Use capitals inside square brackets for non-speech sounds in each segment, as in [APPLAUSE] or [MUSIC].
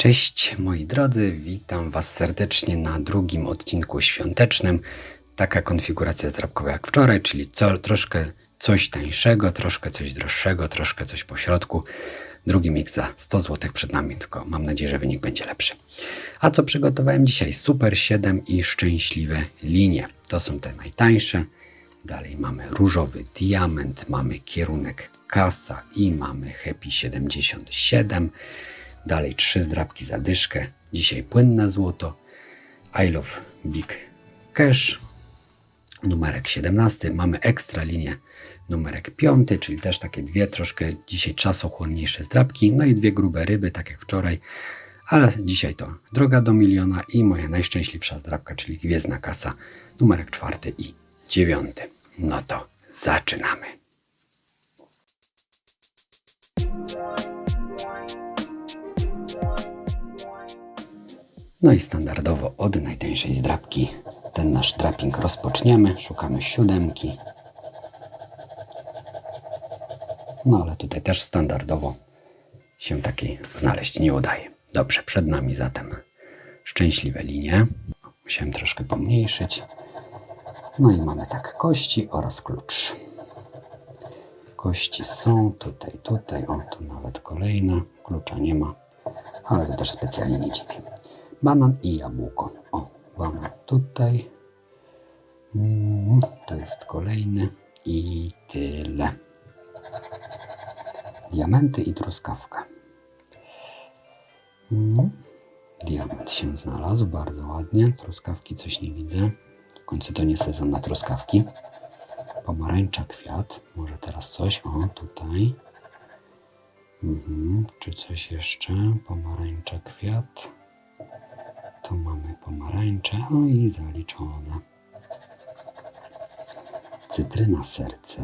Cześć moi drodzy, witam Was serdecznie na drugim odcinku świątecznym. Taka konfiguracja zdrabkowa jak wczoraj, czyli co, troszkę coś tańszego, troszkę coś droższego, troszkę coś pośrodku. Drugi mix za 100 zł przed nami, tylko mam nadzieję, że wynik będzie lepszy. A co przygotowałem dzisiaj? Super 7 i szczęśliwe linie. To są te najtańsze. Dalej mamy różowy diament, mamy kierunek kasa i mamy happy 77. Dalej trzy zdrabki za dyszkę. Dzisiaj płynne złoto. I love big cash. Numerek 17. Mamy ekstra linię numerek 5, czyli też takie dwie troszkę dzisiaj czasochłonniejsze zdrabki. No i dwie grube ryby, tak jak wczoraj. Ale dzisiaj to droga do miliona i moja najszczęśliwsza zdrabka, czyli gwiezdna kasa, numerek czwarty i dziewiąty. No to zaczynamy. No i standardowo od najtańszej zdrabki ten nasz draping rozpoczniemy. Szukamy siódemki. No ale tutaj też standardowo się takiej znaleźć nie udaje. Dobrze, przed nami zatem szczęśliwe linie. Musiałem troszkę pomniejszyć. No i mamy tak kości oraz klucz. Kości są tutaj, tutaj, o tu nawet kolejna. Klucza nie ma, ale to też specjalnie nie dziwi. Banan i jabłko. O, banan tutaj. Mm, to jest kolejny i tyle. Diamenty i truskawka. Mm, diament się znalazł, bardzo ładnie. Truskawki coś nie widzę. W końcu to nie sezon na truskawki. Pomarańcza kwiat. Może teraz coś. O, tutaj. Mhm. Czy coś jeszcze? Pomarańcza kwiat. Tu mamy pomarańcze. O i zaliczone. Cytryna serce.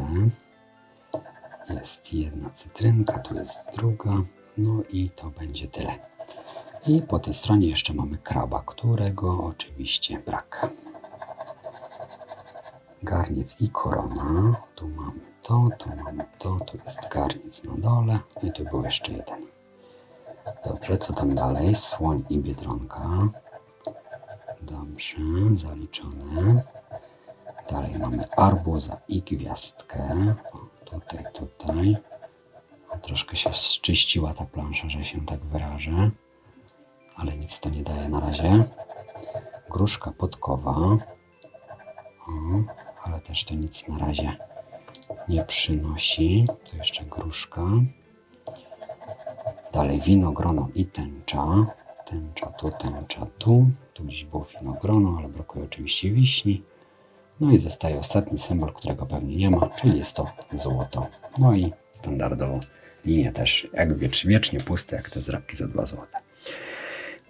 Jest jedna cytrynka, tu jest druga. No i to będzie tyle. I po tej stronie jeszcze mamy kraba, którego oczywiście brak. Garniec i korona. Tu mamy to, tu mamy to, tu jest garniec na dole i tu był jeszcze jeden. Dobrze, co tam dalej? Słoń i biedronka. Dobrze, zaliczone. Dalej mamy arbuza i gwiazdkę. O, tutaj, tutaj. O, troszkę się zczyściła ta plansza, że się tak wyrażę. Ale nic to nie daje na razie. Gruszka podkowa. O, ale też to nic na razie nie przynosi. Tu jeszcze gruszka. Dalej winogrono i tęcza. Tęcza tu, tęcza tu. Tu gdzieś było winogrono, ale brakuje oczywiście wiśni. No i zostaje ostatni symbol, którego pewnie nie ma, czyli jest to złoto. No i standardowo linie też jak wiecz, wiecznie puste, jak te zrabki za 2 złote.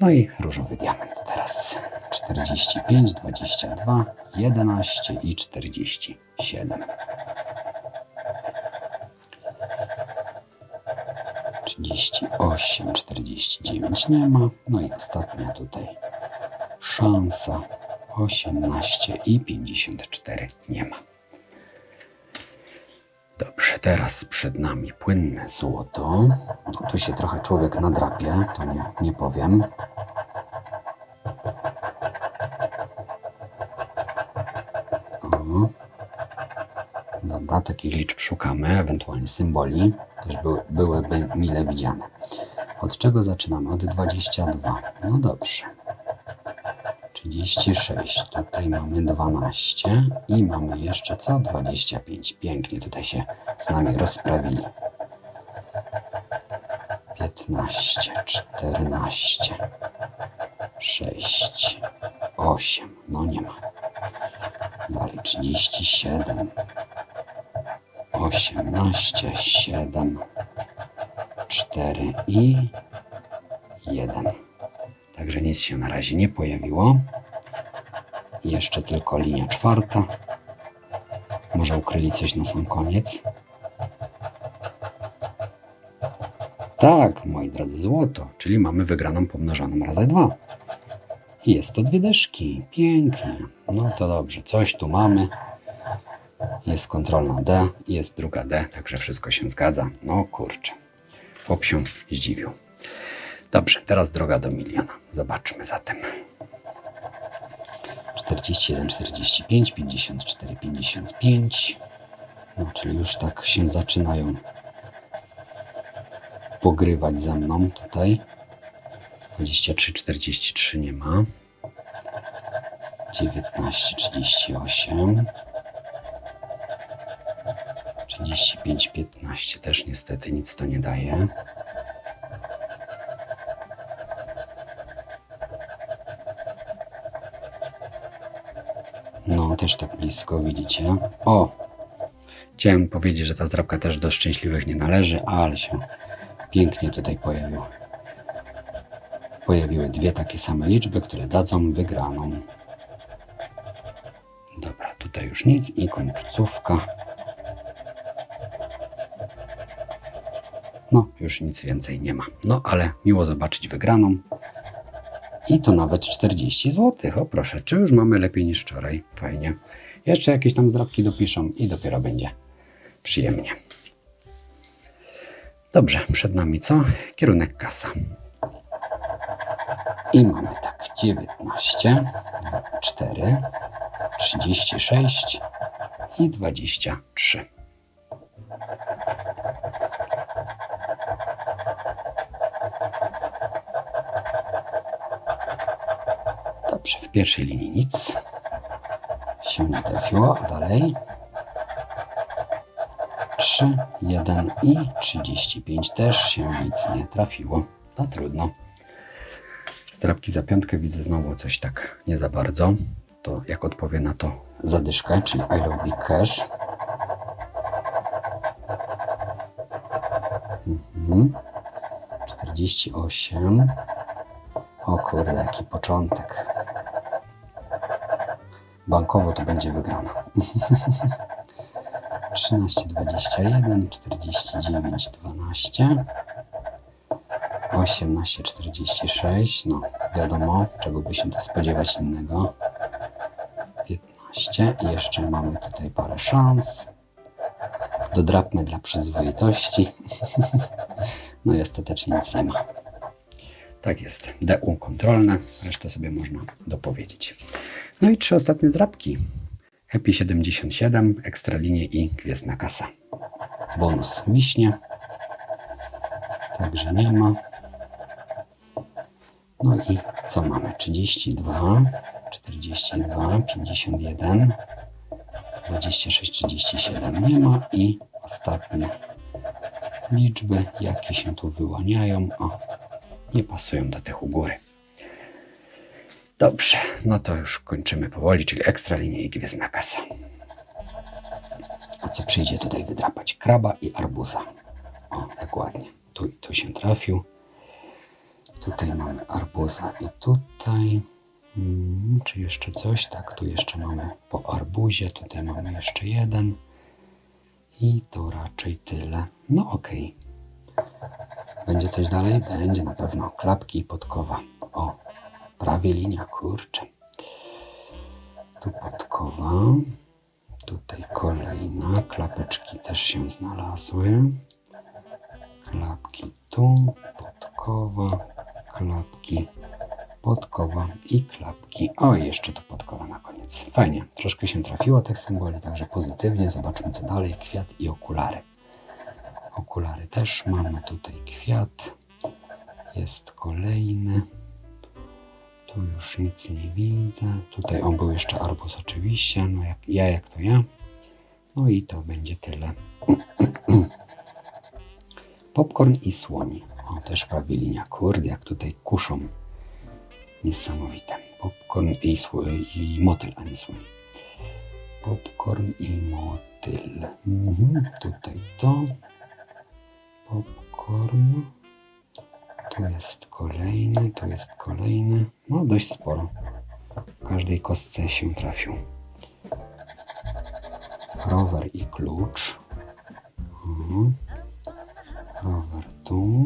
No i różowy diament teraz. 45, 22, 11 i 47. 38, 49 nie ma. No i ostatnia tutaj szansa 18 i 54 nie ma. Dobrze, teraz przed nami płynne złoto. Tu się trochę człowiek nadrapie, to nie, nie powiem. O. Dobra, takich liczb szukamy, ewentualnie symboli, też były, byłyby mile widziane. Od czego zaczynamy? Od 22. No dobrze. 36, tutaj mamy 12 i mamy jeszcze co? 25. Pięknie tutaj się z nami rozprawili. 15, 14, 6, 8, no nie ma. Dalej 37, 18, 7, 4 i 1. Także nic się na razie nie pojawiło. Jeszcze tylko linia czwarta. Może ukryli coś na sam koniec. Tak, moi drodzy, złoto, czyli mamy wygraną pomnożoną razy dwa. I Jest to dwie deszki. Pięknie. No to dobrze, coś tu mamy. Jest kontrolna D, jest druga D, także wszystko się zgadza. No kurczę. Chłop się zdziwił. Dobrze, teraz droga do miliona. Zobaczmy zatem. 41, 45, 54, 55. No, czyli już tak się zaczynają pogrywać ze mną tutaj. 23, 43 nie ma. 19, 38. 35, 15 też niestety nic to nie daje. No, też tak blisko, widzicie. O! Chciałem powiedzieć, że ta zdrabka też do szczęśliwych nie należy, ale się pięknie tutaj pojawił. Pojawiły dwie takie same liczby, które dadzą wygraną. Dobra, tutaj już nic i końcówka. No, już nic więcej nie ma. No, ale miło zobaczyć wygraną. I to nawet 40 zł. O proszę, czy już mamy lepiej niż wczoraj? Fajnie. Jeszcze jakieś tam zdrabki dopiszą i dopiero będzie przyjemnie. Dobrze, przed nami co? Kierunek kasa. I mamy tak 19, 4, 36 i 23. Dobrze, w pierwszej linii nic się nie trafiło, a dalej 3, 1 i 35 też się nic nie trafiło. No trudno. Strapki za piątkę widzę znowu coś tak nie za bardzo. To jak odpowie na to zadyszkę, czyli I love big cash. Mhm. 48. O kurde, jaki początek. Bankowo to będzie wygrana. 13, 21, 49, 12, 18, 46. No, wiadomo, czego by się tu spodziewać innego. 15 i jeszcze mamy tutaj parę szans. Dodrapmy dla przyzwoitości. [LAUGHS] no i ostatecznie nic nie ma. Tak jest. DU kontrolne, resztę sobie można dopowiedzieć. No i trzy ostatnie zdrapki. Happy 77, ekstra linie i gwiezdna kasa. Bonus wiśnie. Także nie ma. No i co mamy? 32, 42, 51, 26, 37 nie ma i ostatnie liczby, jakie się tu wyłaniają, o, nie pasują do tych u góry. Dobrze, no to już kończymy powoli, czyli ekstra linia i gwiezdna kasa. A co przyjdzie tutaj wydrapać? Kraba i arbuza. O, jak ładnie. Tu, tu się trafił. Tutaj mamy arbuza i tutaj. Hmm, czy jeszcze coś? Tak, tu jeszcze mamy po arbuzie. Tutaj mamy jeszcze jeden. I to raczej tyle. No okej. Będzie coś dalej? Będzie na pewno. Klapki i podkowa. O, prawie linia, kurczę. Tu podkowa. Tutaj kolejna. Klapeczki też się znalazły. Klapki tu, podkowa, klapki, podkowa i klapki. O, jeszcze to podkowa na koniec. Fajnie, troszkę się trafiło tych symboli, także pozytywnie. Zobaczmy co dalej. Kwiat i okulary. Okulary też mamy tutaj kwiat. Jest kolejny. Tu już nic nie widzę. Tutaj on był jeszcze arbus oczywiście. No jak ja, jak to ja. No i to będzie tyle. Popcorn i słoni. O, też prawie linia. Kurde, jak tutaj kuszą. Niesamowite. Popcorn i, i motyl, a nie słoń. Popcorn i motyl. Mhm. Tutaj to. Popcorn. Tu jest kolejny, tu jest kolejny. No dość sporo. W każdej kostce się trafił. Rower i klucz. Mhm. Rower tu.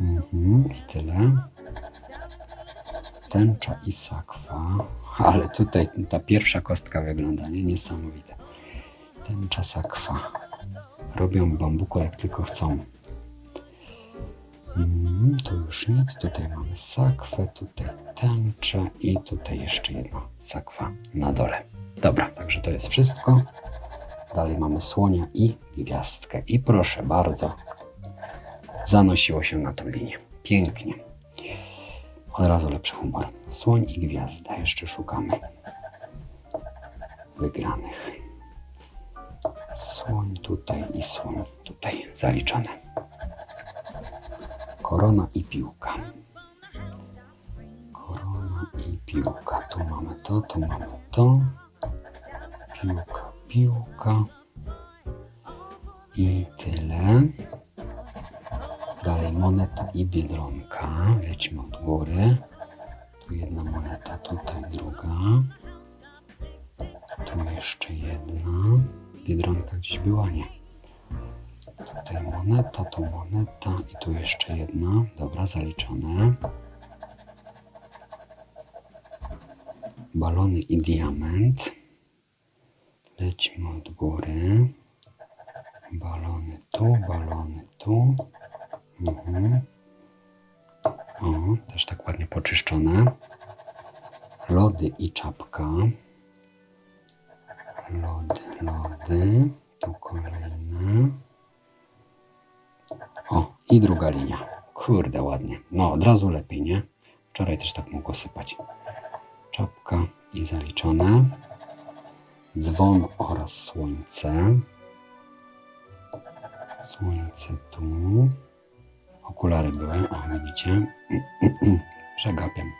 Mhm. I tyle. Tęcza i sakwa. Ale tutaj ta pierwsza kostka wygląda nie? niesamowite. Tęcza sakwa. Robią bambuko jak tylko chcą. Mm, tu już nic, tutaj mamy sakwę, tutaj tęczę i tutaj jeszcze jedna sakwa na dole. Dobra, także to jest wszystko. Dalej mamy słonia i gwiazdkę. I proszę bardzo, zanosiło się na tą linię. Pięknie. Od razu lepszy humor. Słoń i gwiazda. Jeszcze szukamy wygranych. Słoń tutaj i słoń tutaj zaliczone. Korona i piłka. Korona i piłka. Tu mamy to, tu mamy to. Piłka, piłka. I tyle. Dalej moneta i biedronka. Lecimy od góry. Tu jedna moneta, tutaj druga. Tu jeszcze jedna. Biedronka gdzieś była? Nie. Tutaj moneta, tu moneta i tu jeszcze jedna. Dobra, zaliczone. Balony i diament. Lecimy od góry. Balony tu, balony tu. Mhm. O, też tak ładnie poczyszczone. Lody i czapka. Lody, lody. Tu kolejne. I druga linia. Kurde, ładnie. No, od razu lepiej, nie? Wczoraj też tak mogło sypać. Czapka i zaliczone. Dzwon oraz słońce. Słońce tu. Okulary były, o widzicie. [CLEARS THROAT] Przegapiam.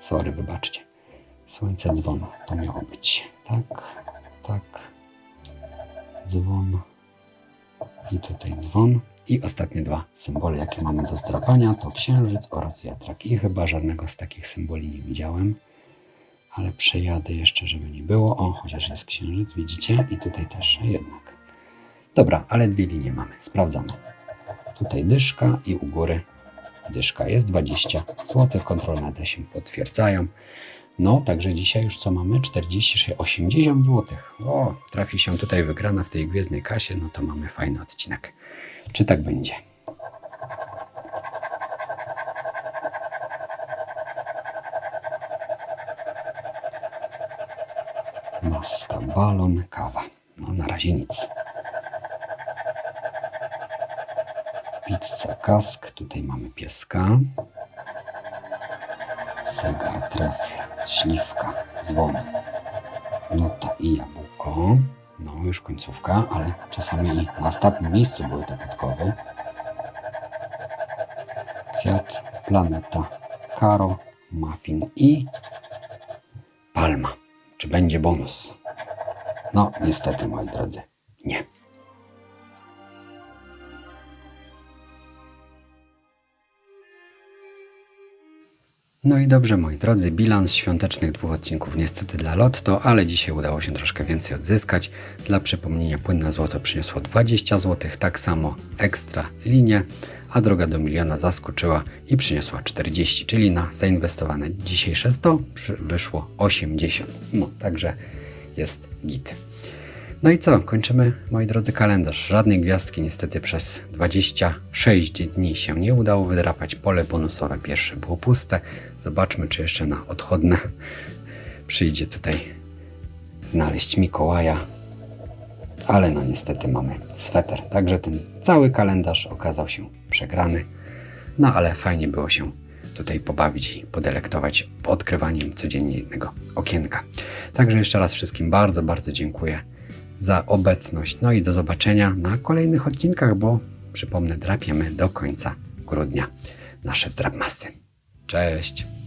Sorry, wybaczcie. Słońce, dzwon. To miało być. Tak, tak. Dzwon. I tutaj dzwon. I ostatnie dwa symbole, jakie mamy do zdrapania, to księżyc oraz wiatrak. I chyba żadnego z takich symboli nie widziałem. Ale przejadę jeszcze, żeby nie było. O, chociaż jest księżyc, widzicie? I tutaj też jednak. Dobra, ale dwie linie mamy. Sprawdzamy. Tutaj dyszka i u góry dyszka jest 20 zł. Kontrolne te się potwierdzają. No, także dzisiaj już co mamy? 46, 80 zł. O, trafi się tutaj wygrana w tej gwiezdnej kasie, no to mamy fajny odcinek. Czy tak będzie? Maska, balon, kawa. No, na razie nic. Pizza, kask. Tutaj mamy pieska. Zegar, trefl, śliwka, dzwon, nuta i jabłko. No, już końcówka, ale czasami na ostatnim miejscu były te podkowy. Kwiat, planeta, karo, muffin i palma. Czy będzie bonus? No, niestety, moi drodzy, nie. No i dobrze, moi drodzy, bilans świątecznych dwóch odcinków niestety dla Lotto, ale dzisiaj udało się troszkę więcej odzyskać. Dla przypomnienia płynne złoto przyniosło 20 zł, tak samo ekstra linie, a droga do miliona zaskoczyła i przyniosła 40, czyli na zainwestowane dzisiejsze 100 przy- wyszło 80. No, także jest git. No i co? Kończymy, moi drodzy, kalendarz. Żadnej gwiazdki niestety przez 26 dni się nie udało wydrapać. Pole bonusowe pierwsze było puste. Zobaczmy, czy jeszcze na odchodne [LAUGHS] przyjdzie tutaj znaleźć Mikołaja. Ale no niestety mamy sweter. Także ten cały kalendarz okazał się przegrany. No ale fajnie było się tutaj pobawić i podelektować odkrywaniem codziennie jednego okienka. Także jeszcze raz wszystkim bardzo, bardzo dziękuję za obecność. No i do zobaczenia na kolejnych odcinkach, bo przypomnę, drapiemy do końca grudnia nasze zdrabmasy. Cześć!